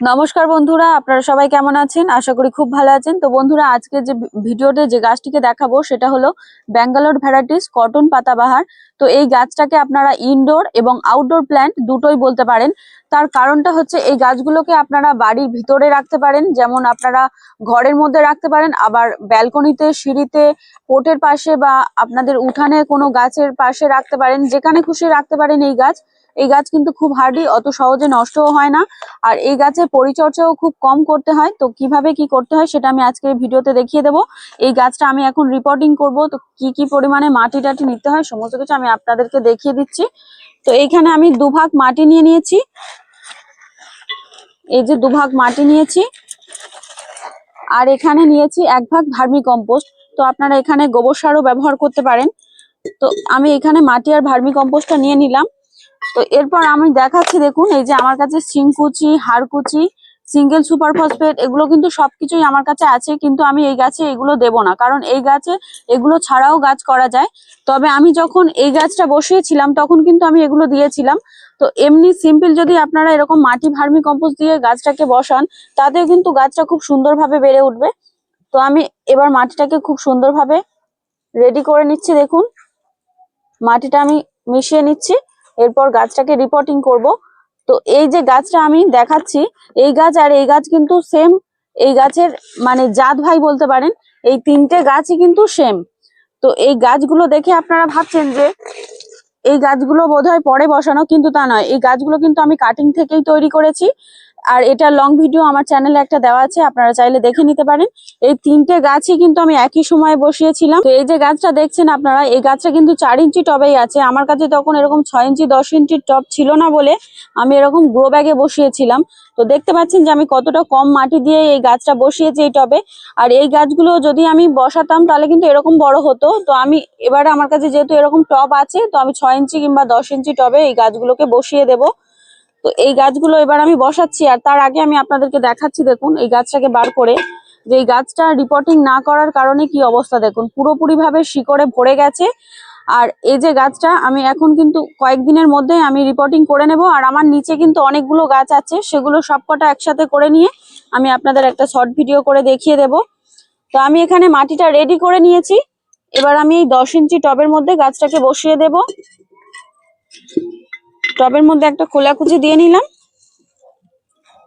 নমস্কার বন্ধুরা, আপনারা সবাই কেমন আছেন? আশা করি খুব ভালো আছেন। তো বন্ধুরা আজকে যে ভিডিওতে যে গাছটিকে দেখাবো, সেটা হলো ব্যাঙ্গালোর ভ্যারাইটিস কটন পাতাবাহার। তো এই গাছটাকে আপনারা ইনডোর এবং আউটডোর প্ল্যান্ট দুটোই বলতে পারেন। তার কারণটা হচ্ছে, এই গাছগুলোকে আপনারা বাড়ির ভিতরে রাখতে পারেন। যেমন আপনারা ঘরের মধ্যে রাখতে পারেন, আবার ব্যালকনিতে, সিঁড়িতে, পোটের পাশে বা আপনাদের উঠানে কোনো গাছের পাশে রাখতে পারেন। যেখানে খুশি রাখতে পারেন এই গাছ। এই গাছ কিন্তু খুব হার্ডি অত সহজে নষ্টও হয় না। আর এই গাছের পরিচর্যাও খুব কম করতে হয়। তো কীভাবে কি করতে হয় সেটা আমি আজকে ভিডিওতে দেখিয়ে দেবো। এই গাছটা আমি এখন রিপোর্টিং করব। তো কি কি পরিমাণে মাটি টাটি নিতে হয় সমস্ত কিছু আমি আপনাদেরকে দেখিয়ে দিচ্ছি। তো এইখানে আমি দুভাগ মাটি নিয়ে নিয়েছি। এই যে দুভাগ মাটি নিয়েছি। আর এখানে নিয়েছি এক ভাগ ভার্মি কম্পোস্ট তো আপনারা এখানে গোবর সারও ব্যবহার করতে পারেন। তো আমি এখানে মাটি আর ভার্মি কম্পোস্টটা নিয়ে নিলাম। তো এরপর আমি দেখাচ্ছি, দেখুন, এই যে আমার কাছে সিংকুচি হাড়কুচি সিঙ্গেল সুপার ফসফেট, এগুলো কিন্তু সবকিছুই আমার কাছে আছে, কিন্তু আমি এই গাছে এগুলো দেব না। কারণ এই গাছে এগুলো ছাড়াও গাছ করা যায়। তবে আমি যখন এই গাছটা বসিয়েছিলাম, তখন কিন্তু আমি এগুলো দিয়েছিলাম। তো এমনি সিম্পল যদি আপনারা এরকম মাটি ভার্মি কম্পোস্ট দিয়ে গাছটাকে বসান, তাতেও কিন্তু গাছটা খুব সুন্দরভাবে বেড়ে উঠবে। তো আমি এবার মাটিটাকে খুব সুন্দরভাবে রেডি করে নিচ্ছি, দেখুন। মাটিটা আমি মিশিয়ে নিচ্ছি। এরপর গাছটাকে রিপোর্টিং করব। তো এই যে গাছটা আমি দেখাচ্ছি, এই গাছ আর এই গাছ কিন্তু সেম এই গাছের মানে জাত ভাই বলতে পারেন, এই তিনটে গাছই কিন্তু সেম তো এই গাছগুলো দেখে আপনারা ভাবছেন যে, এই গাছগুলো বোধহয় পরে বসানো কিন্তু তা নয়। এই গাছগুলো কিন্তু আমি কাটিং থেকেই তৈরি করেছি। আর এটা লং ভিডিও আমার চ্যানেলে একটা দেওয়া আছে, আপনারা চাইলে দেখে নিতে পারেন। এই তিনটে গাছই কিন্তু আমি একই সময়ে বসিয়েছিলাম। তো এই যে গাছটা দেখছেন আপনারা, এই গাছটা কিন্তু চার ইঞ্চি টবেই আছে। আমার কাছে তখন এরকম ছয় ইঞ্চি দশ ইঞ্চির টব ছিল না বলে আমি এরকম গ্রো ব্যাগে বসিয়েছিলাম। তো দেখতে পাচ্ছেন যে আমি কতটা কম মাটি দিয়ে এই গাছটা বসিয়েছি এই টবে। আর এই গাছগুলো যদি আমি বসাতাম, তাহলে কিন্তু এরকম বড় হতো। তো আমি এবারে আমার কাছে যেহেতু এরকম টব আছে, তো আমি ছয় ইঞ্চি কিংবা দশ ইঞ্চি টবে এই গাছগুলোকে বসিয়ে দেবো। তো এই গাছগুলো এবার আমি বসাচ্ছি, আর তার আগে আমি আপনাদেরকে দেখাচ্ছি, দেখুন, এই গাছটাকে বার করে। যে এই গাছটা রিপোর্টিং না করার কারণে কি অবস্থা, দেখুন পুরোপুরি ভাবে শিকড়ে ভরে গেছে। আর এই যে গাছটা, আমি এখন কিন্তু কয়েকদিনের মধ্যে আমি রিপোর্টিং করে নেব, আর আমার নিচে কিন্তু অনেকগুলো গাছ আছে, সেগুলো সবকটা একসাথে করে নিয়ে আমি আপনাদের একটা শর্ট ভিডিও করে দেখিয়ে দেব। তো আমি এখানে মাটিটা রেডি করে নিয়েছি। এবার আমি এই দশ ইঞ্চি টবের মধ্যে গাছটাকে বসিয়ে দেব। টবের মধ্যে একটা খোলা খোলাকুচি দিয়ে নিলাম।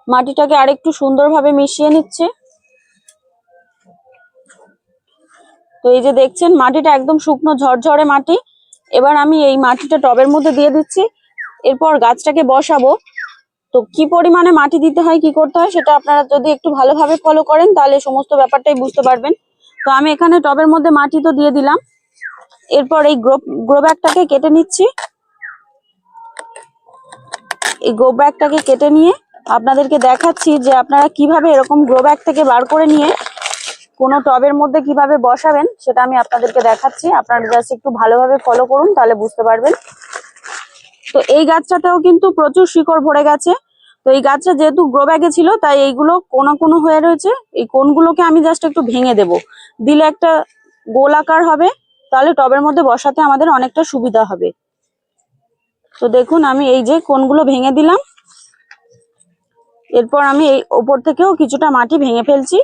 মাটিটাকে আরেকটু সুন্দরভাবে মিশিয়ে নিচ্ছে। তো এই যে দেখছেন, মাটিটা একদম শুকনো ঝরঝরে মাটি। এবার আমি এই মাটিটা টবের মধ্যে দিয়ে দিচ্ছি। এরপর গাছটাকে বসাবো। তো কি পরিমাণে মাটি দিতে হয়, কি করতে হয়, সেটা আপনারা যদি একটু ভালোভাবে ফলো করেন, তাহলে সমস্ত ব্যাপারটাই বুঝতে পারবেন। তো আমি এখানে টবের মধ্যে মাটি তো দিয়ে দিলাম। এরপর এই গ্রো গ্রো ব্যাগটাকে কেটে নিচ্ছি। এই গ্রো ব্যাগটাকে কেটে নিয়ে আপনাদেরকে দেখাচ্ছি যে আপনারা কীভাবে এরকম গ্রো ব্যাগ থেকে বার করে নিয়ে কোনো টবের মধ্যে কীভাবে বসাবেন, সেটা আমি আপনাদেরকে দেখাচ্ছি। আপনারা জাস্ট একটু ভালোভাবে ফলো করুন, তাহলে বুঝতে পারবেন। তো এই গাছটাতেও কিন্তু প্রচুর শিকড় ভরে গেছে। তো এই গাছটা যেহেতু গ্রো ব্যাগে ছিল, তাই এইগুলো কোনো কোনো হয়ে রয়েছে। এই কোনগুলোকে আমি জাস্ট একটু ভেঙে দেব। দিলে একটা গোল আকার হবে, তাহলে টবের মধ্যে বসাতে আমাদের অনেকটা সুবিধা হবে। তো দেখুন, আমি এই যে কোনগুলো ভেঙে দিলাম, এরপর আমি এই ওপর থেকেও কিছুটা মাটি ভেঙে ফেলছি।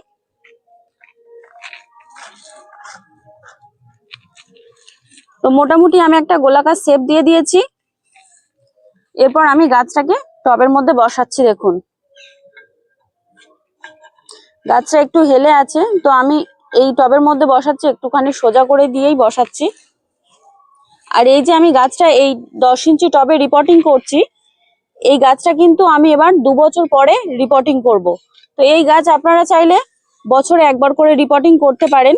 তো মোটামুটি আমি একটা গোলাকার শেপ দিয়ে দিয়েছি। এরপর আমি গাছটাকে টবের মধ্যে বসাচ্ছি, দেখুন। গাছটা একটু হেলে আছে, তো আমি এই টবের মধ্যে বসাচ্ছি, একটুখানি সোজা করে দিয়েই বসাচ্ছি। আর এই যে আমি গাছটা এই দশ ইঞ্চি টবে রিপোর্টিং করছি, এই গাছটা কিন্তু আমি এবার দু বছর পরে রিপোর্টিং করব। তো এই গাছ আপনারা চাইলে বছরে একবার করে রিপোর্টিং করতে পারেন।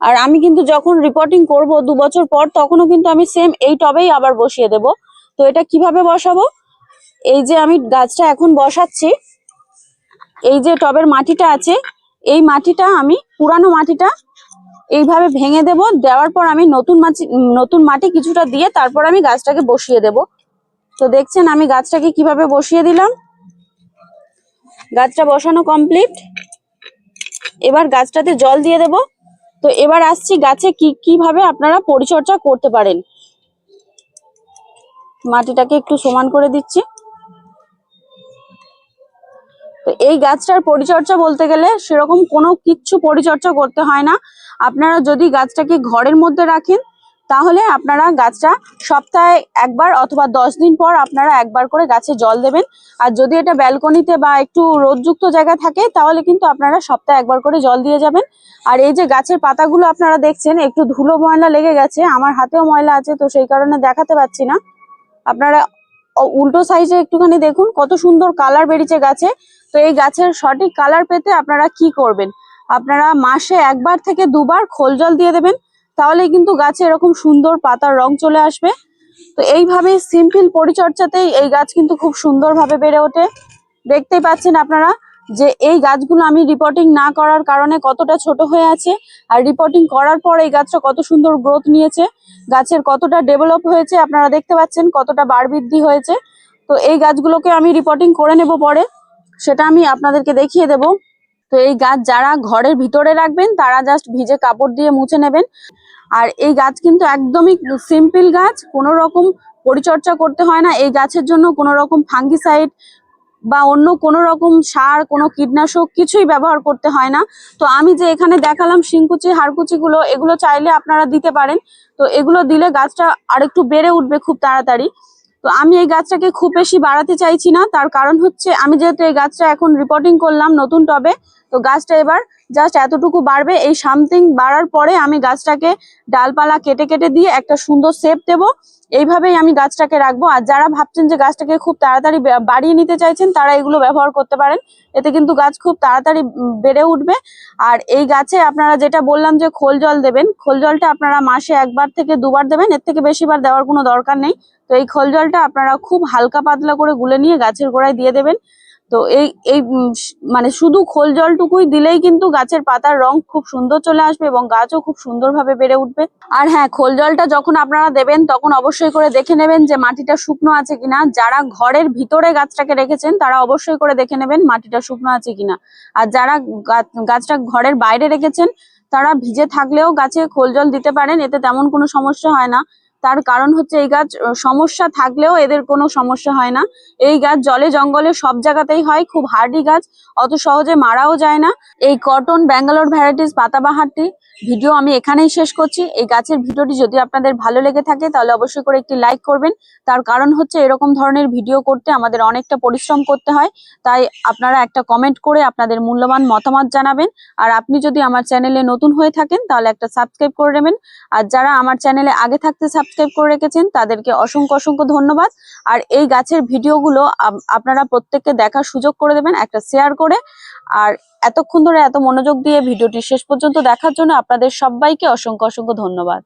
আর আমি কিন্তু যখন রিপোর্টিং করব দু বছর পর, তখনও কিন্তু আমি সেম এই টবেই আবার বসিয়ে দেব। তো এটা কীভাবে বসাবো? এই যে আমি গাছটা এখন বসাচ্ছি, এই যে টবের মাটিটা আছে, এই মাটিটা আমি, পুরানো মাটিটা এইভাবে ভেঙে দেব, দেওয়ার পর আমি নতুন মাটি নতুন মাটি কিছুটা দিয়ে তারপর আমি গাছটাকে বসিয়ে দেব। তো দেখছেন আমি গাছটাকে কীভাবে বসিয়ে দিলাম? গাছটা বসানো কমপ্লিট এবার গাছটাতে জল দিয়ে দেব। তো এবার আসছি গাছে কি, কীভাবে আপনারা পরিচর্যা করতে পারেন। মাটিটাকে একটু সমান করে দিচ্ছি। তো এই গাছটার পরিচর্যা বলতে গেলে সেরকম কোনো কিচ্ছু পরিচর্যা করতে হয় না। আপনারা যদি গাছটাকে ঘরের মধ্যে রাখেন, তাহলে আপনারা গাছটা সপ্তাহে একবার অথবা দশ দিন পর আপনারা একবার করে গাছে জল দেবেন। আর যদি এটা ব্যালকনিতে বা একটু রোদযুক্ত জায়গা থাকে, তাহলে কিন্তু আপনারা সপ্তাহে একবার করে জল দিয়ে যাবেন। আর এই যে গাছের পাতাগুলো আপনারা দেখছেন, একটু ধুলো ময়লা লেগে গেছে, আমার হাতেও ময়লা আছে, তো সেই কারণে দেখাতে পাচ্ছি না। আপনারা উল্টো সাইজে একটুখানি দেখুন, কত সুন্দর কালার বেরিয়েছে গাছে। তো এই গাছের সঠিক কালার পেতে আপনারা কি করবেন? আপনারা মাসে একবার থেকে দুবার খোল জল দিয়ে দেবেন তাহলে কিন্তু গাছে এরকম সুন্দর পাতার রং চলে আসবে। তো এইভাবে সিম্পল পরিচর্যাতেই এই গাছ কিন্তু খুব সুন্দরভাবে বেড়ে ওঠে। দেখতেই পাচ্ছেন আপনারা যে এই গাছগুলো আমি রিপোর্টিং না করার কারণে কতটা ছোট হয়ে আছে আর রিপোর্টিং করার পর এই গাছটা কত সুন্দর গ্রোথ নিয়েছে, গাছের কতটা ডেভেলপ হয়েছে, আপনারা দেখতে পাচ্ছেন কতটা বার বৃদ্ধি হয়েছে। তো এই গাছগুলোকে আমি রিপোর্টিং করে নেব পরে, সেটা আমি আপনাদেরকে দেখিয়ে দেব। তো এই গাছ যারা ঘরের ভিতরে রাখবেন, তারা জাস্ট ভিজে কাপড় দিয়ে মুছে নেবেন। আর এই গাছ কিন্তু একদমই সিম্পল গাছ, কোনো রকম পরিচর্যা করতে হয় না। এই গাছের জন্য কোনো রকম ফাঙ্গিসাইড বা অন্য কোনো রকম সার, কোনো কীটনাশক কিছুই ব্যবহার করতে হয় না। তো আমি যে এখানে দেখালাম শিংকুচি হাড়কুচিগুলো এগুলো চাইলে আপনারা দিতে পারেন। তো এগুলো দিলে গাছটা আরেকটু বেড়ে উঠবে খুব তাড়াতাড়ি। তো আমি এই গাছটাকে খুব বেশি বাড়াতে চাইছি না। তার কারণ হচ্ছে আমি যেহেতু এই গাছটা এখন রিপোর্টিং করলাম নতুন টবে তো গাছটা এবার জাস্ট এতটুকু বাড়বে। এই সামথিং বাড়ার পরে আমি গাছটাকে ডালপালা কেটে কেটে দিয়ে একটা সুন্দর শেপ দেবো। এইভাবেই আমি গাছটাকে রাখব। আর যারা ভাবছেন যে গাছটাকে খুব তাড়াতাড়ি বাড়িয়ে নিতে চাইছেন, তারা এগুলো ব্যবহার করতে পারেন। এতে কিন্তু গাছ খুব তাড়াতাড়ি বেড়ে উঠবে। আর এই গাছে আপনারা যেটা বললাম যে খোল জল দেবেন, খোল জলটা আপনারা মাসে একবার থেকে দুবার দেবেন। এর থেকে বেশিবার দেওয়ার কোনো দরকার নেই। তো এই খোল জলটা আপনারা খুব হালকা পাতলা করে গুলে নিয়ে গাছের গোড়ায় দিয়ে দেবেন। তো এই এই মানে শুধু খোল জলটুকুই দিলেই কিন্তু গাছের পাতার রং খুব সুন্দর চলে আসবে এবং গাছও খুব সুন্দরভাবে বেড়ে উঠবে। আর হ্যাঁ খোল জলটা যখন আপনারা দেবেন, তখন অবশ্যই করে দেখে নেবেন যে মাটিটা শুকনো আছে কিনা। যারা ঘরের ভিতরে গাছটাকে রেখেছেন, তারা অবশ্যই করে দেখে নেবেন মাটিটা শুকনো আছে কিনা। আর যারা গাছটা ঘরের বাইরে রেখেছেন, তারা ভিজে থাকলেও গাছে খোল জল দিতে পারেন, এতে তেমন কোনো সমস্যা হয় না। তার কারণ হচ্ছে এই গাছ সমস্যা থাকলেও এদের কোনো সমস্যা হয় না। এই গাছ জলে জঙ্গলে সব জায়গাতেই হয়, খুব হার্ডি গাছ, অত সহজে মারাও যায় না। এই কটন ব্যাঙ্গালোর ভ্যারাইটিস পাতাবাহারটি ভিডিও আমি এখানেই শেষ করছি। এই গাছের ভিডিওটি যদি আপনাদের ভালো লেগে থাকে, তাহলে অবশ্যই করে একটি লাইক করবেন। তার কারণ হচ্ছে, এরকম ধরনের ভিডিও করতে আমাদের অনেকটা পরিশ্রম করতে হয়। তাই আপনারা একটা কমেন্ট করে আপনাদের মূল্যবান মতামত জানাবেন। আর আপনি যদি আমার চ্যানেলে নতুন হয়ে থাকেন, তাহলে একটা সাবস্ক্রাইব করে নেবেন। আর যারা আমার চ্যানেলে আগে থাকতে সাবস্ক্রাইব করে রেখেছেন, তাদেরকে অসংখ্য অসংখ্য ধন্যবাদ। আর এই গাছের ভিডিওগুলো আপ- আপনারা প্রত্যেককে দেখার সুযোগ করে দেবেন, একটা শেয়ার করে। আর এতক্ষণ ধরে এত মনোযোগ দিয়ে ভিডিওটি শেষ পর্যন্ত দেখার জন্য আপনাদের সবাইকে অসংখ্য অসংখ্য ধন্যবাদ।